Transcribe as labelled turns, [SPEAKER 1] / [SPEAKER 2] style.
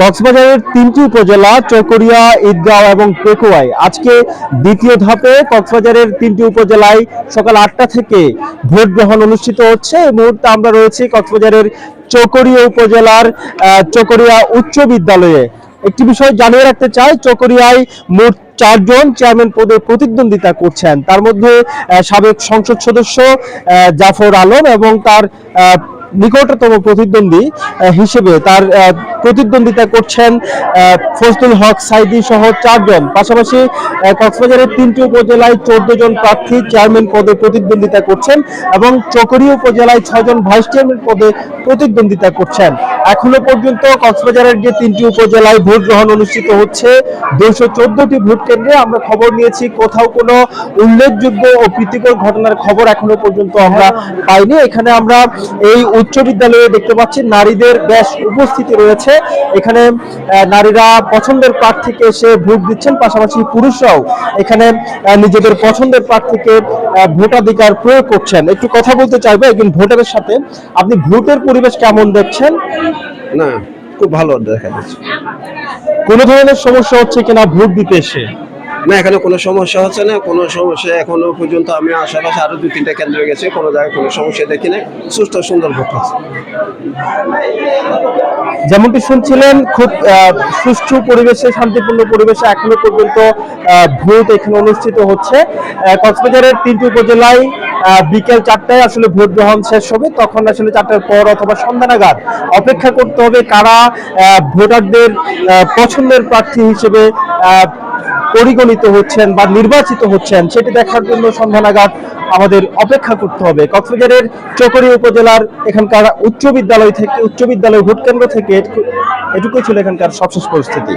[SPEAKER 1] কক্সবাজারের তিনটি উপজেলা চকরিয়া ঈদগাঁও এবং পেকুয়ায়। আজকে দ্বিতীয় ধাপে কক্সবাজারের তিনটি উপজেলায় সকাল আটটা থেকে ভোট গ্রহণ অনুষ্ঠিত হচ্ছে। এই মুহূর্তে আমরা রয়েছি কক্সবাজারের চকরিয়া উপজেলার চকরিয়া উচ্চ বিদ্যালয়ে। একটি বিষয় জানিয়ে রাখতে চাই চকরিয়ায় মোট চারজন চেয়ারম্যান পদে প্রতিদ্বন্দ্বিতা করছেন। তার মধ্যে সাবেক সংসদ সদস্য জাফর আলম এবং তার নিকটতম প্রতিদ্বন্দ্বী হিসেবে তার প্রতিদ্বন্দ্বিতা করছেন ফজলুল হক, সাইদি সহ চারজন। পাশাপাশি কক্সবাজারের তিনটি উপজেলায় চোদ্দ জন প্রার্থী চেয়ারম্যান পদে প্রতিদ্বন্দ্বিতা করছেন এবং চকরিয়া উপজেলায় ছয়জন ভাইস চেয়ারম্যান পদে প্রতিদ্বন্দ্বিতা করছেন। এখনও পর্যন্ত কক্সবাজারের যে তিনটি উপজেলায় ভোট গ্রহণ অনুষ্ঠিত হচ্ছে দুশো চোদ্দটি ভোট কেন্দ্রে আমরা খবর নিয়েছি। কোথাও কোনো উল্লেখযোগ্য ও প্রীতিকর ঘটনার খবর এখনও পর্যন্ত আমরা পাইনি। এখানে আমরা এই উচ্চ বিদ্যালয়ে দেখতে পাচ্ছি, নারীদের বেশ উপস্থিতি রয়েছে। এখানে নারীরা পছন্দের প্রার্থীকে এসে ভোট দিচ্ছেন পাশাপাশি পুরুষরাও এখানে নিজেদের পছন্দের প্রার্থীকে ভোটাধিকার প্রয়োগ করছেন। একটু কথা বলতে চাইব একজন ভোটারের সাথে আপনি ভোটের পরিবেশ কেমন দেখছেন?
[SPEAKER 2] না খুব ভালো দেখা যাচ্ছে।
[SPEAKER 1] কোনো ধরনের সমস্যা হচ্ছে কিনা ভোট দিতে এসে?
[SPEAKER 2] না এখানে কোনো সমস্যা হচ্ছে না কোনো সমস্যা এখনও পর্যন্ত আমি আশেপাশে আরও দুই তিনটা কেন্দ্রে গেছি কোনো জায়গায় কোনো সমস্যা দেখি না সুস্থ সুন্দর ভোট হচ্ছে।
[SPEAKER 1] যেমনটি শুনছিলেন, খুব সুষ্ঠু পরিবেশে, শান্তিপূর্ণ পরিবেশে এখনও পর্যন্ত ভোট এখানে অনুষ্ঠিত হচ্ছে। কক্সবাজারের তিনটি উপজেলায় বিকেল চারটায় আসলে ভোট গ্রহণ শেষ হবে। তখন আসলে চারটার পর অথবা সন্ধ্যা নাগাদ অপেক্ষা করতে হবে কারা ভোটারদের পছন্দের প্রার্থী হিসেবে পরিগণিত হচ্ছেন বা নির্বাচিত হচ্ছেন, সেটি দেখার জন্য সন্ধানাগার আমাদের অপেক্ষা করতে হবে। কক্সবাজারের চকরি উপজেলার এখানকার উচ্চ বিদ্যালয় থেকে উচ্চ বিদ্যালয় ভোটকেন্দ্র থেকে এটুকুই ছিল এখানকার সবশেষ পরিস্থিতি।